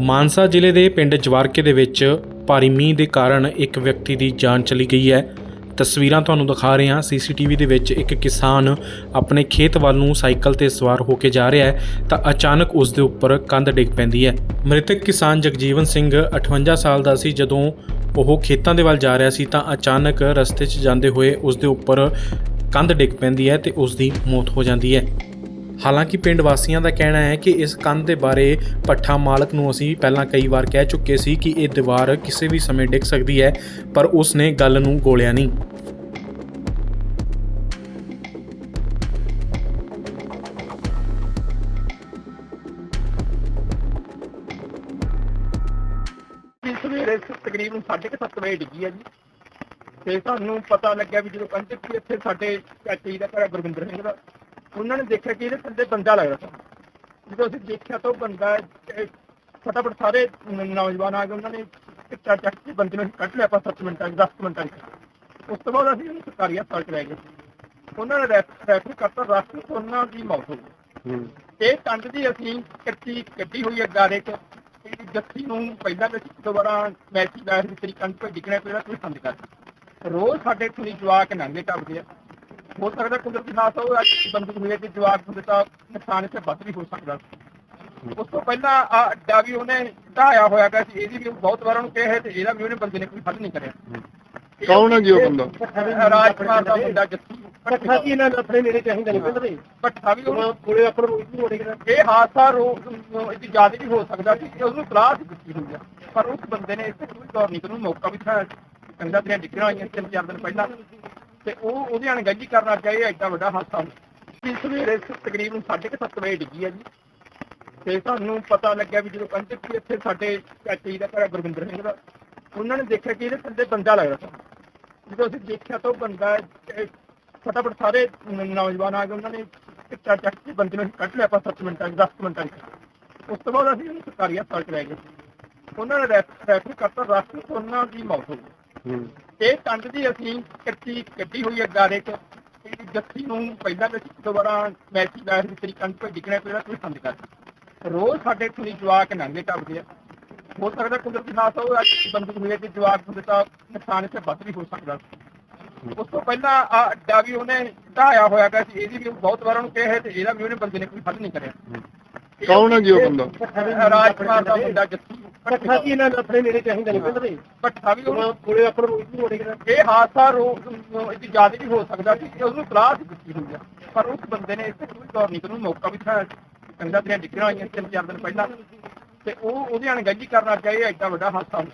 ਮਾਨਸਾ ਜ਼ਿਲ੍ਹੇ ਦੇ ਪਿੰਡ ਜਵਾਰਕੇ ਦੇ ਵਿੱਚ ਭਾਰੀ ਮੀਂਹ ਦੇ ਕਾਰਨ ਇੱਕ ਵਿਅਕਤੀ ਦੀ ਜਾਨ ਚਲੀ ਗਈ ਹੈ। ਤਸਵੀਰਾਂ ਤੁਹਾਨੂੰ ਦਿਖਾ ਰਹੇ ਹਾਂ। ਸੀਸੀਟੀਵੀ ਦੇ ਵਿੱਚ ਇੱਕ ਕਿਸਾਨ ਆਪਣੇ ਖੇਤ ਵੱਲ ਨੂੰ ਸਾਈਕਲ ਤੇ ਸਵਾਰ ਹੋ ਕੇ ਜਾ ਰਿਹਾ ਹੈ ਤਾਂ ਅਚਾਨਕ ਉਸ ਦੇ ਉੱਪਰ ਕੰਧ ਡਿੱਗ ਪੈਂਦੀ ਹੈ। ਮ੍ਰਿਤਕ ਕਿਸਾਨ ਜਗਜੀਵਨ ਸਿੰਘ 58 ਸਾਲ ਦਾ ਸੀ। ਜਦੋਂ ਉਹ ਖੇਤਾਂ ਦੇ ਵੱਲ ਜਾ ਰਿਹਾ ਸੀ ਤਾਂ ਅਚਾਨਕ ਰਸਤੇ 'ਚ ਜਾਂਦੇ ਹੋਏ ਉਸ ਦੇ ਉੱਪਰ ਕੰਧ ਡਿੱਗ ਪੈਂਦੀ ਹੈ ਤੇ ਉਸ ਦੀ ਮੌਤ ਹੋ ਜਾਂਦੀ ਹੈ। ਹਾਲਾਂਕਿ ਪਿੰਡ ਵਾਸੀਆਂ ਦਾ ਕਹਿਣਾ ਹੈ ਕਿ ਇਸ ਕੰਧ ਦੇ ਬਾਰੇ ਪੱਠਾ ਮਾਲਕ ਨੂੰ ਅਸੀਂ ਪਹਿਲਾਂ ਕਈ ਵਾਰ ਕਹਿ ਚੁੱਕੇ ਸੀ ਕਿ ਇਹ ਦੀਵਾਰ ਕਿਸੇ ਵੀ ਸਮੇਂ ਡਿੱਗ ਸਕਦੀ ਹੈ, ਪਰ ਉਸ ਨੇ ਗੱਲ ਨੂੰ ਗੋਲਿਆ ਨਹੀਂ। ਸਵੇਰੇ ਤਕਰੀਬਨ 7:30 ਵਜੇ ਡਿੱਗੀ ਆ ਜੀ। ਤੇ ਸਾਨੂੰ ਪਤਾ ਲੱਗਿਆ ਵੀ ਜਦੋਂ ਕੰਧ ਇੱਥੇ ਸਾਡੇ ਚਾਚੀ ਦਾ ਘਰ ਗੁਰਵਿੰਦਰ ਸਿੰਘ ਦਾ ਉਹਨਾਂ ਨੇ ਦੇਖਿਆ ਕਿ ਇਹਦੇ ਥੱਲੇ ਬੰਦਾ ਲੱਗਦਾ ਸੀ। ਜਦੋਂ ਅਸੀਂ ਦੇਖਿਆ ਤਾਂ ਉਹ ਬੰਦਾ ਫਟਾਫਟ ਸਾਰੇ ਨ- ਨੌਜਵਾਨ ਆ ਗਏ ਉਹਨਾਂ ਨੇ ਕਿੱਟਾ ਚੱਕ ਕੇ ਬੰਦੇ ਨੂੰ ਕੱਢ ਲਿਆ ਆਪਾਂ 7 ਮਿੰਟਾਂ 'ਚ 10 ਮਿੰਟਾਂ ਉਸ ਤੋਂ ਬਾਅਦ ਅਸੀਂ ਉਹਨੂੰ ਸਰਕਾਰੀ ਹਸਪਤਾਲ 'ਚ ਲੈ ਗਏ। ਉਹਨਾਂ ਨੇ ਰੈਫ- ਰੈਫਰ ਕਰਤਾ ਰਾਸ਼ਟਰ ਤੋਂ ਉਹਨਾਂ ਦੀ ਮੌਤ ਹੋ ਗਈ। ਇਹ ਕੰਧ ਦੀ ਅਸੀਂ ਕੱਚੀ ਕੱਢੀ ਹੋਈ ਹੈ ਗਾਰੇ 'ਚ। ਇਹ ਜੱਥੀ ਨੂੰ ਪਹਿਲਾਂ ਵਿੱਚ ਦੁਬਾਰਾ ਮੈਚੀ ਦਾ ਤੇਰੀ ਕੰਧ ਤੇ ਡਿੱਗਣਾ ਪਿਆ ਕੋਈ ਸੰਦ ਕਰ ਰੋਜ਼ ਸਾਡੇ ਥੋੜੀ ਜਵਾਕ ਨੰਗੇ ਟੱਪਦੇ ਆ। ਹੋ ਸਕਦਾ ਕੁਦਰਤੀ ਨਾਸ ਹੋ ਅੱਜ ਬੰਦੂਕ ਹੋਏ ਤੇ ਜਵਾਕ ਹੁੰਦੇ ਤਾਂ ਨੁਕਸਾਨ ਇੱਥੇ ਵੱਧ ਵੀ ਹੋ ਸਕਦਾ ਉਸ ਤੋਂ ਪਹਿਲਾਂ ਆ ਅੱਡਾ ਵੀ ਉਹਨੇ ਢਾਇਆ ਹੋਇਆ ਗਿਆ ਸੀ ਇਹਦੀ ਵੀ ਬਹੁਤ ਵਾਰ ਉਹਨੂੰ ਕਿਹਾ ਹੈ ਤੇ ਇਹਦਾ ਵੀ ਉਹਨੇ ਬੰਦੇ ਨੇ ਕੋਈ ਹੱਲ ਨਹੀਂ ਕਰਿਆ। ਕੌਣ ਹੈ ਜੀ ਉਹ ਬੰਦਾ? ਰਾਜਕੁਮਾਰ ਦਾ ਮੁੰਡਾ ਜੱਸੀ। ਪੱਠਾ ਕੀ ਇਹਨਾਂ ਲੱਥੜੇ ਮੇਰੇ ਚਾਹੀਦੇ ਨੇ ਪਿੰਡ ਦੇ ਭੱਠਾ ਵੀ ਉਹਨੂੰ ਕੋਲੇ ਆਪਰ ਨੂੰ ਇਤਨੀ ਹੋੜੇ ਇਹ ਹਾਦਸਾ ਰੋਕ ਇਹਦੀ ਜ਼ਿਆਦਾ ਵੀ ਹੋ ਸਕਦਾ ਸੀ ਕਿ ਉਹਨੂੰ ਸਲਾਹ ਦਿੱਤੀ ਹੋਈ ਆ। ਪਰ ਉਸ ਬੰਦੇ ਨੇ ਇੱਥੇ ਕੋਈ ਗੌਰ ਨਹੀਂ ਕਰੂ ਮੌਕਾ ਵੀ ਥਾ ਕੰਦਾ ਤੇ ਡਿੱਗਣਾ ਹੋਈਆਂ ਤਿੰਨ ਚਾਰ ਦਿਨ ਪਹਿਲਾਂ। ਤੇ ਉਹ ਉਹਦੇ ਅਣਗਹਿਲੀ ਕਰਨਾ ਚਾਹੀਏ ਐਡਾ ਵੱਡਾ ਹਾਦਸਾ ਜੀ ਸਵੇਰੇ ਸ- ਤਕਰੀਬਨ 7:30 ਵਜੇ ਡਿੱਗੀ ਆ ਜੀ। ਤੇ ਸਾਨੂੰ ਪਤਾ ਲੱਗਿਆ ਵੀ ਜਦੋਂ ਕਹਿੰਦੇ ਕਿ ਇੱਥੇ ਸਾਡੇ ਚਾਚੀ ਦਾ ਘਰ ਗੁਰਵਿੰਦਰ ਸਿੰਘ ਦਾ, ਉਹਨਾਂ ਨੇ ਦੇਖਿਆ ਕਿ ਇਹਦੇ ਥੱਲੇ ਬੰਦਾ ਲੱਗਦਾ ਸੀ। ਜਦੋਂ ਅਸੀਂ ਦੇਖਿਆ ਤਾਂ ਉਹ ਬੰਦਾ ਫਟਾਫਟ ਸਾਰੇ ਨੌਜਵਾਨ ਆ ਗਏ, ਉਹਨਾਂ ਨੇ ਕਿੱਟਾ ਚੱਕ ਕੇ ਬੰਦੇ ਨੂੰ ਕੱਢ ਲਿਆ, ਆਪਾਂ 7 ਮਿੰਟਾਂ 'ਚ 10 ਮਿੰਟਾਂ 'ਚ। ਉਸ ਤੋਂ ਬਾਅਦ ਅਸੀਂ ਉਹਨੂੰ ਸਰਕਾਰੀ ਹਸਪਤਾਲ 'ਚ ਲੈ ਗਏ। ਉਹਨਾਂ ਨੇ ਰੈਫ- ਰੈਫਰ ਕਰਤਾ ਰਾਸ਼ਟਰ ਤੋਂ ਉਹਨਾਂ ਦੀ ਮੌਤ ਹੋ ਗਈ। ਇਹ ਕੰਧ ਦੀ ਅਸੀਂ ਕੱਚੀ ਕੱਢੀ ਹੋਈ ਹੈ ਗਾਰੇ 'ਚ। ਇਹ ਜੱਥੀ ਨੂੰ ਪਹਿਲਾਂ ਵਿੱਚ ਦੁਬਾਰਾ ਮੈਚੀ ਦਾ ਤੇਰੀ ਕੰਧ ਤੇ ਡਿੱਗਣਾ ਪਿਆ ਕੋਈ ਸੰਦ ਕਰ। ਰੋਜ਼ ਸਾਡੇ ਥੋੜੀ ਜਵਾਕ ਨੰਗੇ ਟੱਪਦੇ ਆ। ਹੋ ਸਕਦਾ ਕੁਦਰਤੀ ਨਾਸ ਹੋ ਅੱਜ ਬੰਦੂਕ ਹੋਏ ਤੇ ਜਵਾਕ ਹੁੰਦੇ ਤਾਂ ਨੁਕਸਾਨ ਇੱਥੇ ਵੱਧ ਵੀ ਹੋ ਸਕਦਾ। ਉਸ ਤੋਂ ਪਹਿਲਾਂ ਆ ਅੱਡਾ ਵੀ ਉਹਨੇ ਢਾਇਆ ਹੋਇਆ ਗਿਆ ਸੀ ਇਹਦੀ ਵੀ ਬਹੁਤ ਵਾਰ ਉਹਨੂੰ ਕਿਹਾ ਤੇ ਇਹਦਾ ਵੀ ਉਹਨੇ ਬੰਦੇ ਨੇ ਕੋਈ ਹੱਲ ਨਹੀਂ ਕਰਿਆ। ਕੌਣ ਹੈ ਜੀ ਉਹ ਬੰਦਾ? ਰਾਜਕੁਮਾਰ ਦਾ ਮੁੰਡਾ ਜੱਸੀ ਪੱਠਾ ਕੀ ਇਹਨਾਂ ਲੱਥੜੇ ਮੇਰੇ ਚਾਹੀਦੇ ਨੇ ਪਿੰਡ ਦੇ ਭੱਠਾ ਵੀ ਉਹਨੂੰ ਕੋਲੇ ਆਪਰ ਨੂੰ ਇਤਨੀ ਹੋੜੇ ਕਰਾ ਇਹ ਹਾਦਸਾ ਰੋਕ ਇਹਦੀ ਜ਼ਿਆਦਾ ਵੀ ਹੋ ਸਕਦਾ ਸੀ ਕਿ ਉਹਨੂੰ ਸਲਾਹ ਦਿੱਤੀ ਹੋਈ ਆ। ਪਰ ਉਸ ਬੰਦੇ ਨੇ ਇੱਥੇ ਕੋਈ ਗੌਰ ਨਹੀਂ ਕਰੂ ਮੌਕਾ ਵੀ ਥਾ ਕੰਦਾ ਤੇ ਡਿੱਗਣਾ ਹੋਈਆਂ ਤਿੰਨ ਚਾਰ ਦਿਨ ਪਹਿਲਾਂ। ਤੇ ਉਹ ਉਹਦੇ ਅਣਗਹਿਲੀ ਕਰਨਾ ਚਾਹੀਏ ਐਡਾ ਵੱਡਾ ਹਾਦਸਾ।